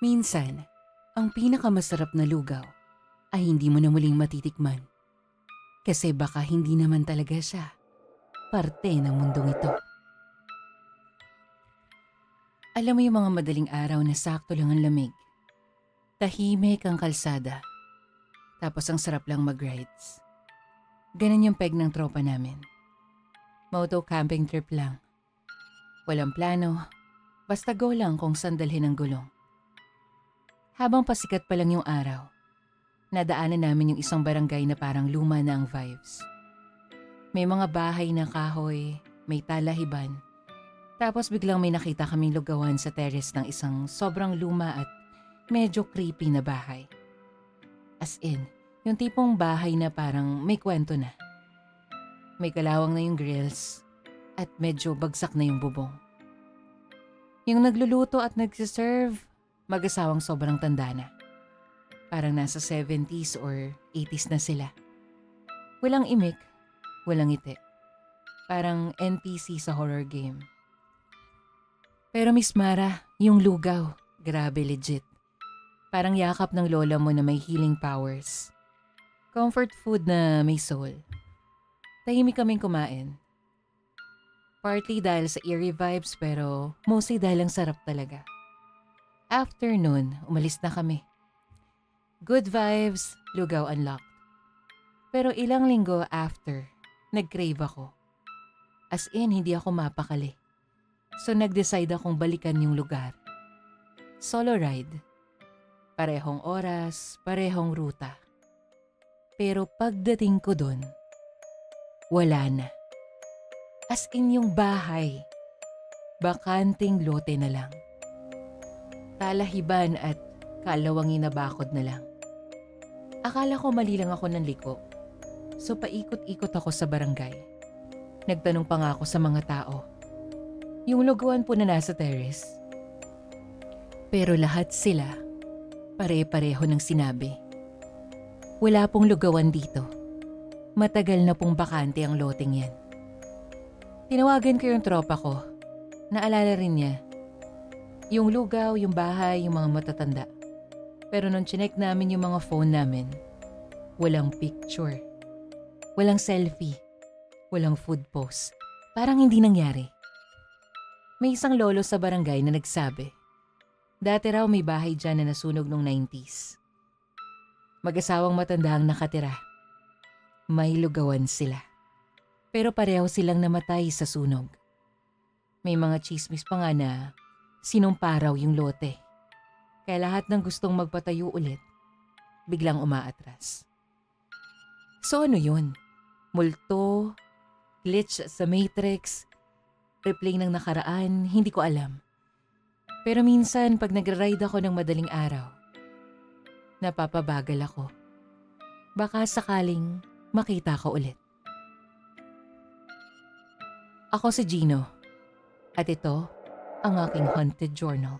Minsan, ang pinakamasarap na lugaw ay hindi mo na muling matitikman. Kasi baka hindi naman talaga siya parte ng mundong ito. Alam mo yung mga madaling araw na sakto lang ang lamig. Tahimik ang kalsada. Tapos ang sarap lang mag-rides. Ganun yung peg ng tropa namin. Moto camping trip lang. Walang plano. Basta go lang kung saan dalhin ang gulong. Habang pasikat pa lang yung araw, nadaanan namin yung isang barangay na parang luma na ang vibes. May mga bahay na kahoy, may talahiban. Tapos biglang may nakita kaming lugawan sa terrace ng isang sobrang luma at medyo creepy na bahay. As in, yung tipong bahay na parang may kwento na. May kalawang na yung grills at medyo bagsak na yung bubong. Yung nagluluto at nagsiserve, mag-asawang sobrang tanda na. Parang nasa 70s or 80s na sila. Walang imik, walang ngiti. Parang NPC sa horror game. Pero Miss Mara, yung lugaw, grabe legit. Parang yakap ng lola mo na may healing powers. Comfort food na may soul. Tahimik kaming kumain. Partly dahil sa eerie vibes pero mostly dahil ang sarap talaga. After nun, umalis na kami. Good vibes, lugaw unlocked. Pero ilang linggo after, nag-crave ako. As in, hindi ako mapakali. So nag-decide akong balikan yung lugar. Solo ride. Parehong oras, parehong ruta. Pero pagdating ko doon, wala na. As in yung bahay, bakanting lote na lang talahiban at kalawangin na bakod na lang. Akala ko mali lang ako ng liko. So paikot-ikot ako sa barangay. Nagtanong pa nga ako sa mga tao. Yung lugawan po na nasa terrace. Pero lahat sila, pare-pareho ng sinabi. Wala pong lugawan dito. Matagal na pong bakante ang loteng yan. Tinawagan ko yung tropa ko. Naalala rin niya yung lugaw, yung bahay, yung mga matatanda. Pero nung chinek namin yung mga phone namin, walang picture. Walang selfie. Walang food post. Parang hindi nangyari. May isang lolo sa barangay na nagsabi, dati raw may bahay dyan na nasunog nung 90s. Mag-asawang matanda ang nakatira. May lugawan sila. Pero pareho silang namatay sa sunog. May mga chismis pa nga na sinumpa raw yung lote. Kaya lahat ng gustong magpatayo ulit, biglang umaatras. So ano yun? Multo? Glitch sa Matrix? Replay ng nakaraan? Hindi ko alam. Pero minsan pag nagra-ride ako ng madaling araw, napapabagal ako. Baka sakaling makita ko ulit. Ako si Gino. At ito ang aking haunted journal.